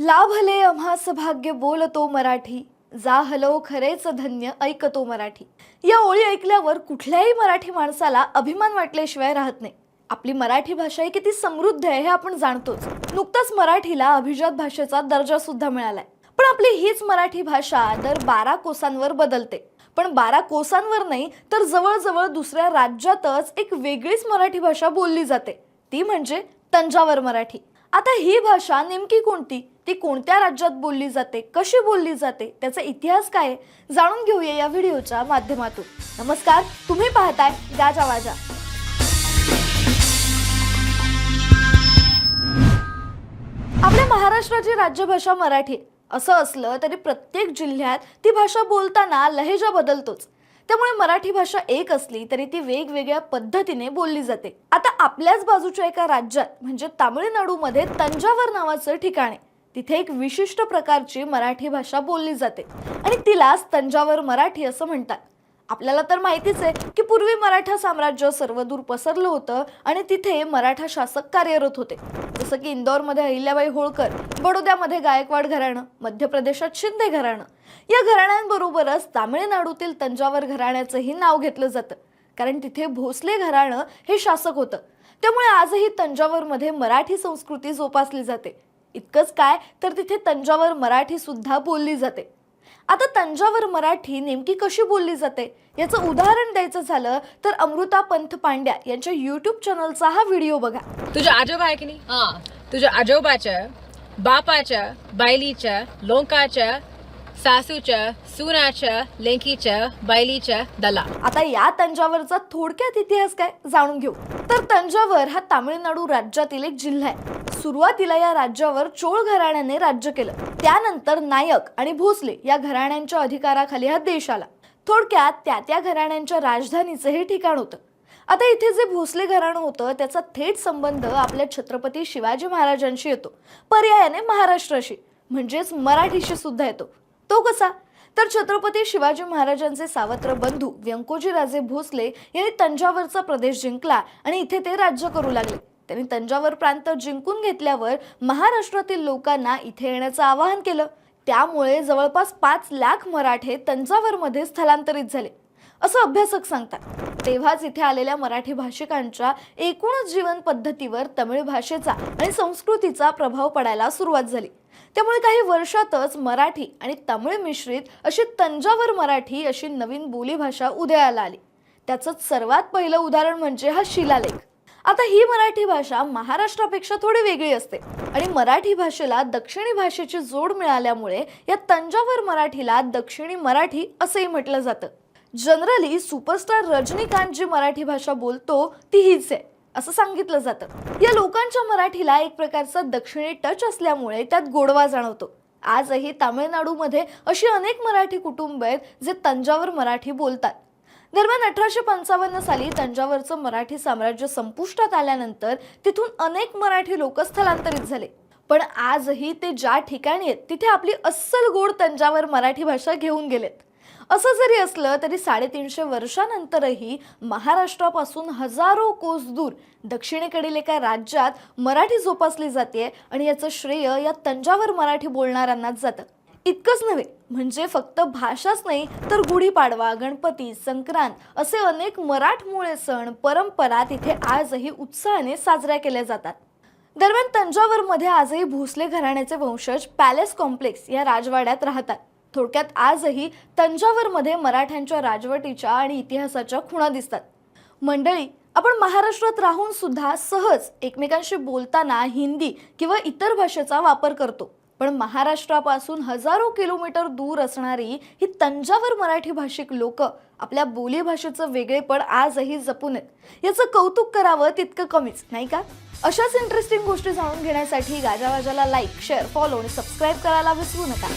लाभले आम्हास भाग्य बोलतो मराठी जा हलो खरेच धन्य ऐकतो मराठी. या ओळी ऐकल्यावर कुठल्याही मराठी माणसाला अभिमान वाटल्याशिवाय राहत नाही. आपली मराठी भाषा ही किती समृद्ध आहे हे आपण जाणतोच. नुकताच मराठीला अभिजात भाषेचा दर्जा सुद्धा मिळालाय. पण आपली हीच मराठी भाषा दर बारा कोसांवर बदलते. पण बारा कोसांवर नाही तर जवळजवळ दुसऱ्या राज्यातच एक वेगळीच मराठी भाषा बोलली जाते. ती म्हणजे तंजावर मराठी. आता ही भाषा नेमकी कोणती? ती कोणत्या राज्यात बोलली जाते? कशी बोलली जाते? त्याचा इतिहास काय जाणून घेऊया या व्हिडिओच्या माध्यमातून. नमस्कार तुम्ही पाहताय गाजा वाजा. आपल्या महाराष्ट्राची राज्यभाषा मराठी. असं असलं तरी प्रत्येक जिल्ह्यात ती भाषा बोलताना लहेजा बदलतोच. त्यामुळे मराठी भाषा एक असली तरी ती वेगवेगळ्या पद्धतीने बोलली जाते. आता आपल्याच बाजूच्या एका राज्यात म्हणजे तामिळनाडूमध्ये तंजावर नावाचं ठिकाण आहे. तिथे एक विशिष्ट प्रकारची मराठी भाषा बोलली जाते. आणि तिलाच तंजावर मराठी असं म्हणतात. आपल्याला तर माहितीच आहे की पूर्वी मराठा साम्राज्य सर्वदूर पसरलं होतं आणि तिथे मराठा शासक कार्यरत होते. जसं की इंदौरमध्ये अहिल्याबाई होळकर बडोद्यामध्ये गायकवाड घराणं मध्य प्रदेशात शिंदे घराणं. या घराण्यांबरोबरच तामिळनाडूतील तंजावर घराण्याचंही नाव घेतलं जातं. कारण तिथे भोसले घराणं हे शासक होतं. त्यामुळे आजही तंजावरमध्ये मराठी संस्कृती जोपासली जाते. इतकंच काय तर तिथे तंजावर मराठी सुद्धा बोलली जाते. आता तंजावर मराठी नेमकी कशी बोलली जाते? याचं उदाहरण द्यायचं झालं तर अमृता पंथ पांड्या यांच्या युट्यूब चॅनलचा हा व्हिडिओ बघा. तुझ्या आजोबा आहे की नाही? हा. तुझ्या आजोबाच्या बापाच्या बायलीच्या लोंकाच्या सासूच्या सुनाच्या लेंकीच्या बायलीच्या दला. आता या तंजावरचा थोडक्यात इतिहास काय जाणून घेऊ. तर तंजावर हा तामिळनाडू राज्यातील एक जिल्हा आहे. सुरुवातीला या राज्यावर चोळ घराण्याने राज्य केलं. त्यानंतर नायक आणि भोसले या घराण्यांच्या अधिकाराखाली हा देश आला. थोडक्यात त्या त्या घराण्यांच्या राजधानीचं हे ठिकाण होतं. आता इथे जे भोसले घराणं होतं त्याचा थेट संबंध आपल्या छत्रपती शिवाजी महाराजांशी येतो. पर्यायाने महाराष्ट्राशी म्हणजेच मराठीशी सुद्धा येतो. तो कसा? तर छत्रपती शिवाजी महाराजांचे सावत्र बंधू व्यंकोजीराजे भोसले यांनी तंजावरचा प्रदेश जिंकला आणि इथे ते राज्य करू लागले. त्यांनी तंजावर प्रांत जिंकून घेतल्यावर महाराष्ट्रातील लोकांना इथे येण्याचं आवाहन केलं. त्यामुळे जवळपास पाच लाख मराठे तंजावरमध्ये स्थलांतरित झाले. असं अभ्यासक सांगतात. तेव्हाच इथे आलेल्या मराठी भाषिकांच्या एकूणच जीवन पद्धतीवर तमिळ भाषेचा आणि संस्कृतीचा प्रभाव पडायला सुरुवात झाली. त्यामुळे काही वर्षातच मराठी आणि तमिळ मिश्रित अशी तंजावर मराठी अशी नवीन बोलीभाषा उदयाला आली. त्याचं सर्वात पहिलं उदाहरण म्हणजे हा शिलालेख. आता ही मराठी भाषा महाराष्ट्रापेक्षा थोडी वेगळी असते. आणि मराठी भाषेला दक्षिणी भाषेची जोड मिळाल्यामुळे या तंजावर मराठीला दक्षिणी मराठी असंही म्हटलं जातं. जनरली सुपरस्टार रजनीकांत जी मराठी भाषा बोलतो ती हीच आहे असं सांगितलं जातं. या लोकांच्या मराठीला एक प्रकारचा दक्षिणी टच असल्यामुळे त्यात गोडवा जाणवतो. आजही तामिळनाडूमध्ये अशी अनेक मराठी कुटुंब आहेत जे तंजावर मराठी बोलतात. दरम्यान अठराशे पंचावन्न साली तंजावरचं मराठी साम्राज्य संपुष्टात आल्यानंतर तिथून अनेक मराठी लोक स्थलांतरित झाले. पण आजही ते ज्या ठिकाणी आहेत तिथे आपली अस्सल गोड तंजावर मराठी भाषा घेऊन गेलेत. असं जरी असलं तरी साडेतीनशे वर्षानंतरही महाराष्ट्रापासून हजारो कोस दूर दक्षिणेकडील एका राज्यात मराठी जोपासली जाते आणि याचं श्रेय या तंजावर मराठी बोलणाऱ्यांनाच जातं. इतकंच नव्हे म्हणजे फक्त भाषाच नाही तर गुढीपाडवा गणपती संक्रांत असे अनेक मराठमोळे सण परंपरा तिथे आजही उत्साहाने साजऱ्या केल्या जातात. दरम्यान तंजावरमध्ये आजही भोसले घराण्याचे वंशज पॅलेस कॉम्प्लेक्स या राजवाड्यात राहतात. थोडक्यात आजही तंजावरमध्ये मराठ्यांच्या राजवटीच्या आणि इतिहासाच्या खुणा दिसतात. मंडळी आपण महाराष्ट्रात राहून सुद्धा सहज एकमेकांशी बोलताना हिंदी किंवा इतर भाषेचा वापर करतो. पण महाराष्ट्रापासून हजारो किलोमीटर दूर असणारी ही तंजावर मराठी भाषिक लोक आपल्या बोलीभाषेचं वेगळेपण आजही जपून आहेत. याचं कौतुक करावं तितकं कमीच नाही का? अशाच इंटरेस्टिंग गोष्टी जाणून घेण्यासाठी गाजावाजाला लाईक शेअर फॉलो आणि सबस्क्राईब करायला विसरू नका.